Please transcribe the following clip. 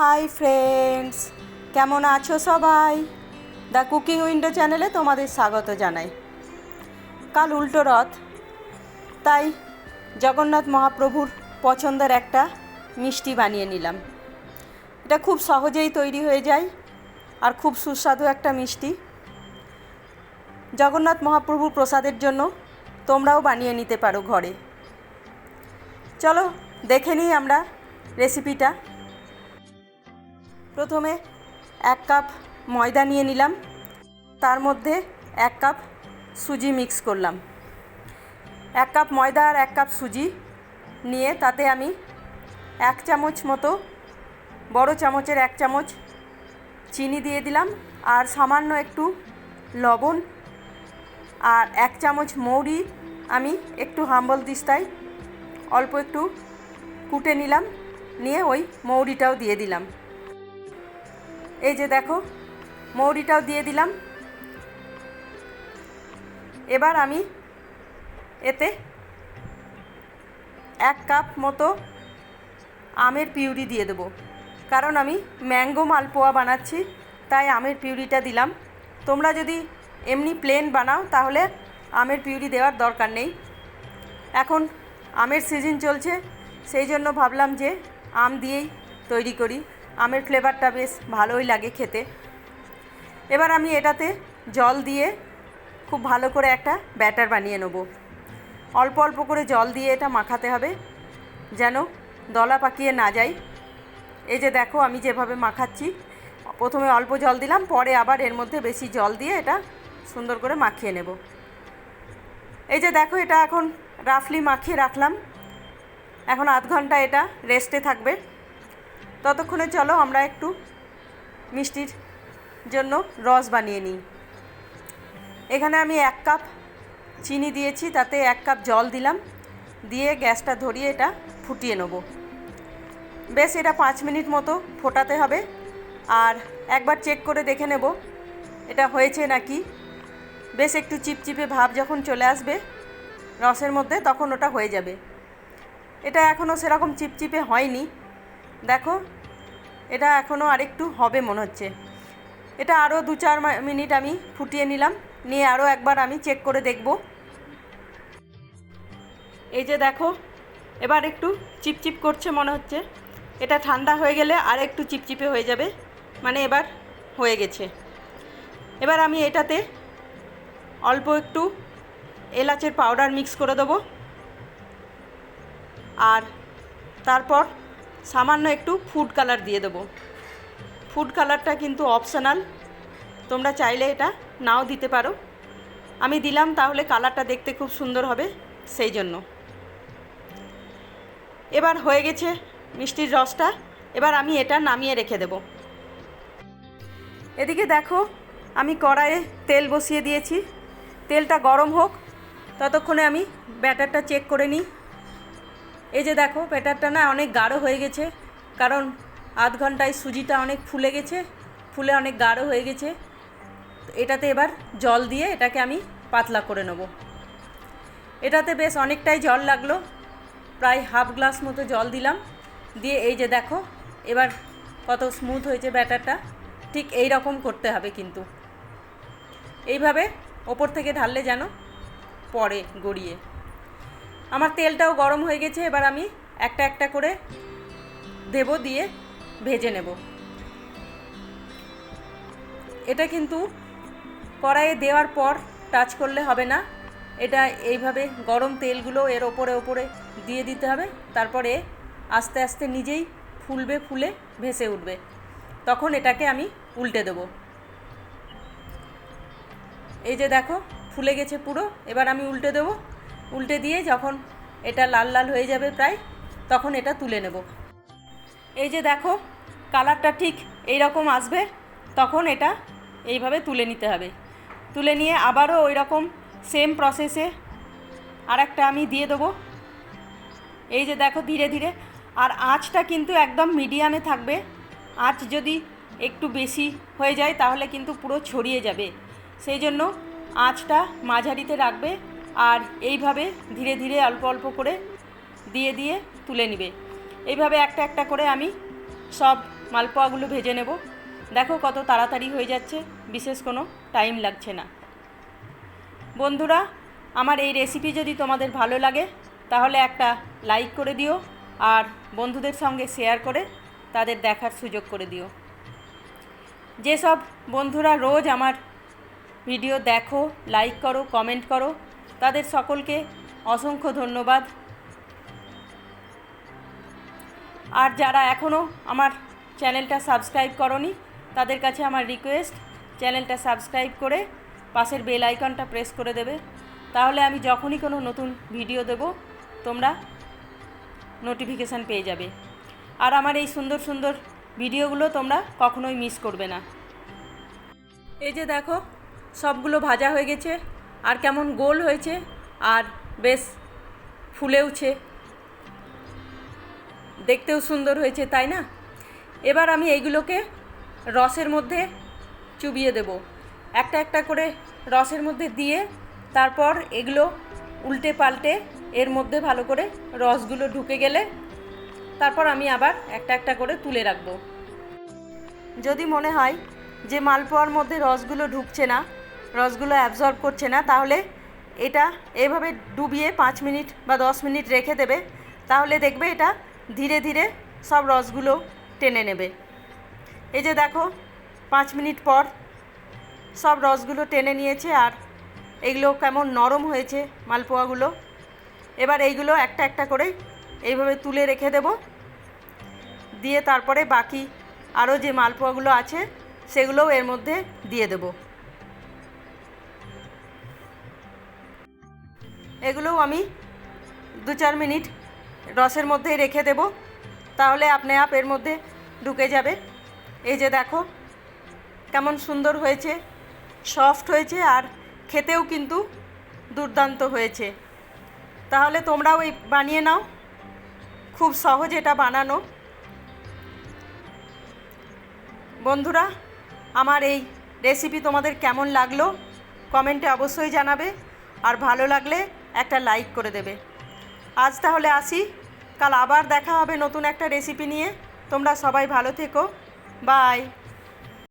Hi friends কেমন আছো সবাই? দ্য কুকিং উইন্ডো চ্যানেলে তোমাদের স্বাগত জানাই। কাল উল্টো রথ। তাই জগন্নাথ মহাপ্রভুর পছন্দের একটা মিষ্টি বানিয়ে নিলাম। এটা খুব সহজেই তৈরি হয়ে যায় আর খুব সুস্বাদু একটা মিষ্টি। জগন্নাথ মহাপ্রভুর প্রসাদের জন্য তোমরাও বানিয়ে নিতে পারো ঘরে। চলো দেখে নিই আমরা রেসিপিটা প্রথমে এক কাপ ময়দা নিয়ে নিলাম, তার মধ্যে এক কাপ সুজি মিক্স করলাম। এক কাপ ময়দা আর এক কাপ সুজি নিয়ে তাতে আমি এক চামচ মতো, বড় চামচের এক চামচ চিনি দিয়ে দিলাম আর সামান্য একটু লবণ আর এক চামচ মৌরি আমি একটু হাম্বল দিস্তায় অল্প একটু কুটে নিলাম, নিয়ে ওই মৌরিটাও দিয়ে দিলাম। এই যে দেখো, মৌরিটাও দিয়ে দিলাম। এবার আমি এতে এক কাপ মতো আমের পিউরি দিয়ে দেবো। কারণ আমি ম্যাঙ্গো মালপোয়া বানাচ্ছি, তাই আমের পিউরিটা দিলাম। তোমরা যদি এমনি প্লেন বানাও, তাহলে আমের পিউরি দেওয়ার দরকার নেই। এখন আমের সিজন চলছে, সেই জন্য ভাবলাম যে আম দিয়েই তৈরি করি। আমের ফ্লেভারটা বেশ ভালোই লাগে খেতে। এবার আমি এটাতে জল দিয়ে খুব ভালো করে একটা ব্যাটার বানিয়ে নেব। অল্প অল্প করে জল দিয়ে এটা মাখাতে হবে, যেন দলা পাকিয়ে না যায়। এই যে দেখো, আমি যেভাবে মাখাচ্ছি, প্রথমে অল্প জল দিলাম, পরে আবার এর মধ্যে বেশি জল দিয়ে এটা সুন্দর করে মাখিয়ে নেব। এই যে দেখো, এটা এখন রাফলি মাখিয়ে রাখলাম। এখন আধ ঘণ্টা এটা রেস্টে থাকবে। ততক্ষণে চলো আমরা একটু মিষ্টির জন্য রস বানিয়ে নিই। এখানে আমি এক কাপ চিনি দিয়েছি, তাতে এক কাপ জল দিলাম, দিয়ে গ্যাসটা ধরিয়ে এটা ফুটিয়ে নেব। বেশ, এটা পাঁচ মিনিট মতো ফোটাতে হবে। আর একবার চেক করে দেখে নেব, এটা হয়েছে নাকি। বেশ, একটু চিপচিপে ভাব যখন চলে আসবে রসের মধ্যে, তখন ওটা হয়ে যাবে। এটা এখনও সেরকম চিপচিপে হয়নি। দেখো, এটা এখনও আরেকটু হবে মনে হচ্ছে। এটা আরও দু চার মিনিট আমি ফুটিয়ে নিলাম, নিয়ে আরও একবার আমি চেক করে দেখব। এই যে দেখো, এবার একটু চিপচিপ করছে মনে হচ্ছে। এটা ঠান্ডা হয়ে গেলে আর একটু চিপচিপে হয়ে যাবে মানে এবার হয়ে গেছে। এবার আমি এটাতে অল্প একটু এলাচের পাউডার মিক্স করে দেবো। আর তারপর সামান্য একটু ফুড কালার দিয়ে দেবো। ফুড কালারটা কিন্তু অপশনাল তোমরা চাইলে এটা নাও দিতে পারো। আমি দিলাম তাহলে কালারটা দেখতে খুব সুন্দর হবে, সেই জন্য। এবার হয়ে গেছে মিষ্টির রসটা। এবার আমি এটা নামিয়ে রেখে দেব। এদিকে দেখো, আমি কড়াইয়ে তেল বসিয়ে দিয়েছি। তেলটা গরম হোক, ততক্ষণে আমি ব্যাটারটা চেক করে নিই। এই যে দেখো ব্যাটারটা না অনেক গাঢ় হয়ে গেছে, কারণ আধ ঘন্টায় সুজিটা অনেক ফুলে গেছে, ফুলে অনেক গাঢ় হয়ে গেছে। এটাতে এবার জল দিয়ে এটাকে আমি পাতলা করে নেব। এটাতে বেশ অনেকটাই জল লাগল, প্রায় হাফ গ্লাস মতো জল দিলাম। দিয়ে এই যে দেখো, এবার কত স্মুথ হয়েছে ব্যাটারটা, ঠিক এই রকম করতে হবে কিন্তু। এইভাবে ওপর থেকে ঢাললে যেন পড়ে গড়িয়ে। আমার তেলটাও গরম হয়ে গেছে, এবার আমি একটা একটা করে দেব, দিয়ে ভেজে নেব। এটা কিন্তু কড়াইয়ে দেওয়ার পর টাচ করলে হবে না। এটা এইভাবে গরম তেলগুলো এর ওপরে ওপরে দিয়ে দিতে হবে, তারপরে আস্তে আস্তে নিজেই ফুলবে, ফুলে ভেসে উঠবে। তখন এটাকে আমি উল্টে দেব। এই যে দেখো, ফুলে গেছে পুরো, এবার আমি উল্টে দেবো। উল্টে দিয়ে যখন এটা লাল লাল হয়ে যাবে প্রায়, তখন এটা তুলে নেব। এই যে দেখো, কালারটা ঠিক এই রকম আসবে, তখন এটা এইভাবে তুলে নিতে হবে। তুলে নিয়ে আবারও ওই রকম সেম প্রসেসে আর একটা আমি দিয়ে দেবো। এই যে দেখো ধীরে ধীরে, আর আঁচটা কিন্তু একদম মিডিয়ামে থাকবে। আঁচ যদি একটু বেশি হয়ে যায়, তাহলে কিন্তু পুরো ছড়িয়ে যাবে। সেই জন্য আঁচটা মাঝারিতে রাখবে। আর এইভাবে ধীরে ধীরে অল্প অল্প করে দিয়ে দিয়ে তুলে নিবে। এইভাবে একটা একটা করে আমি সব মালপোয়াগুলো ভেজে নেব। দেখো কত তাড়াতাড়ি হয়ে যাচ্ছে, বিশেষ কোনো টাইম লাগছে না। বন্ধুরা, আমার এই রেসিপি যদি তোমাদের ভালো লাগে, তাহলে একটা লাইক করে দিও আর বন্ধুদের সঙ্গে শেয়ার করে তাদের দেখার সুযোগ করে দিও। যেসব বন্ধুরা রোজ আমার ভিডিও দেখো লাইক করো কমেন্ট করো তাদের সকলকে অসংখ্য ধন্যবাদ। আর যারা এখনও আমার চ্যানেলটা সাবস্ক্রাইব করনি, তাদের কাছে আমার রিকোয়েস্ট চ্যানেলটা সাবস্ক্রাইব করে পাশের বেল আইকনটা প্রেস করে দেবে। তাহলে আমি যখনই কোনো নতুন ভিডিও দেব, তোমরা নোটিফিকেশান পেয়ে যাবে। আর আমার এই সুন্দর সুন্দর ভিডিওগুলো তোমরা কখনোই মিস করবে না। এই যে দেখো, সবগুলো ভাজা হয়ে গেছে। আর কেমন গোল হয়েছে, আর বেশ ফুলেওছে। দেখতেও সুন্দর হয়েছে, তাই না? এবার আমি এইগুলোকে রসের মধ্যে চুবিয়ে দেব। একটা একটা করে রসের মধ্যে দিয়ে তারপর এগুলো উল্টে পাল্টে এর মধ্যে ভালো করে রসগুলো ঢুকে গেলে তারপর আমি আবার একটা একটা করে তুলে রাখব। যদি মনে হয় যে মালপোয়ার মধ্যে রসগুলো ঢুকছে না রসগুলো অ্যাবজর্ব করছে না, তাহলে এটা এভাবে ডুবিয়ে পাঁচ মিনিট বা দশ মিনিট রেখে দেবে, তাহলে দেখবে এটা ধীরে ধীরে সব রসগুলো টেনে নেবে। এই যে দেখো, পাঁচ মিনিট পর সব রসগুলো টেনে নিয়েছে আর এগুলো কেমন নরম হয়েছে মালপোয়াগুলো। এবার এইগুলো একটা একটা করে এইভাবে তুলে রেখে দেব। দিয়ে তারপরে বাকি আরও যে মালপোয়াগুলো আছে, সেগুলোও এর মধ্যে দিয়ে দেব। এগুলোও আমি দু চার মিনিট রসের মধ্যেই রেখে দেব। তাহলে আপনি আপ এর মধ্যে ঢুকে যাবে। এই যে দেখো, কেমন সুন্দর হয়েছে, সফট হয়েছে আর খেতেও কিন্তু দুর্দান্ত হয়েছে। তাহলে তোমরাও এই বানিয়ে নাও। খুব সহজ এটা বানানো। বন্ধুরা, আমার এই রেসিপি তোমাদের কেমন লাগল? কমেন্টে অবশ্যই জানাবে। আর ভালো লাগলে একটা লাইক করে দেবে। আজ তাহলে আসি। কাল আবার দেখা হবে নতুন একটা রেসিপি নিয়ে। তোমরা সবাই ভালো থেকো। বাই